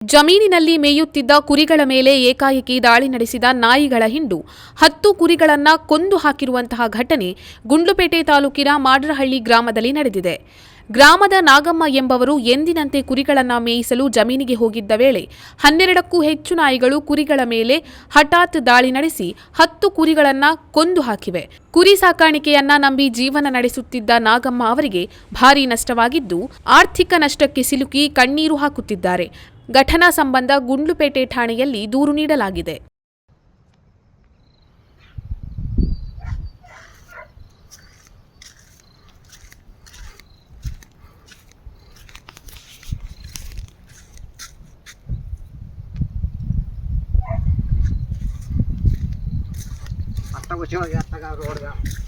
ಜಮೀನಿನಲ್ಲಿ ಮೇಯುತ್ತಿದ್ದ ಕುರಿಗಳ ಮೇಲೆ ಏಕಾಏಕಿ ದಾಳಿ ನಡೆಸಿದ ನಾಯಿಗಳ ಹಿಂಡು. ಹತ್ತು ಕುರಿಗಳನ್ನ ಕೊಂದು ಹಾಕಿರುವಂತಹ ಘಟನೆ ಗುಂಡ್ಲುಪೇಟೆ ತಾಲೂಕಿನ ಮಾಡ್ರಹಳ್ಳಿ ಗ್ರಾಮದಲ್ಲಿ ನಡೆದಿದೆ. ಗ್ರಾಮದ ನಾಗಮ್ಮ ಎಂಬವರು ಎಂದಿನಂತೆ ಕುರಿಗಳನ್ನು ಮೇಯಿಸಲು ಜಮೀನಿಗೆ ಹೋಗಿದ್ದ ವೇಳೆ ಹನ್ನೆರಡಕ್ಕೂ ಹೆಚ್ಚು ನಾಯಿಗಳು ಕುರಿಗಳ ಮೇಲೆ ಹಠಾತ್ ದಾಳಿ ನಡೆಸಿ ಹತ್ತು ಕುರಿಗಳನ್ನು ಕೊಂದು ಹಾಕಿವೆ. ಕುರಿ ಸಾಕಾಣಿಕೆಯನ್ನ ನಂಬಿ ಜೀವನ ನಡೆಸುತ್ತಿದ್ದ ನಾಗಮ್ಮ ಅವರಿಗೆ ಭಾರೀ ನಷ್ಟವಾಗಿದ್ದು, ಆರ್ಥಿಕ ನಷ್ಟಕ್ಕೆ ಸಿಲುಕಿ ಕಣ್ಣೀರು ಹಾಕುತ್ತಿದ್ದಾರೆ. ಘಟನಾ ಸಂಬಂಧ ಗುಂಡ್ಲುಪೇಟೆ ಠಾಣೆಯಲ್ಲಿ ದೂರು ನೀಡಲಾಗಿದೆ. रास्ता कुछ हो गया था रोड का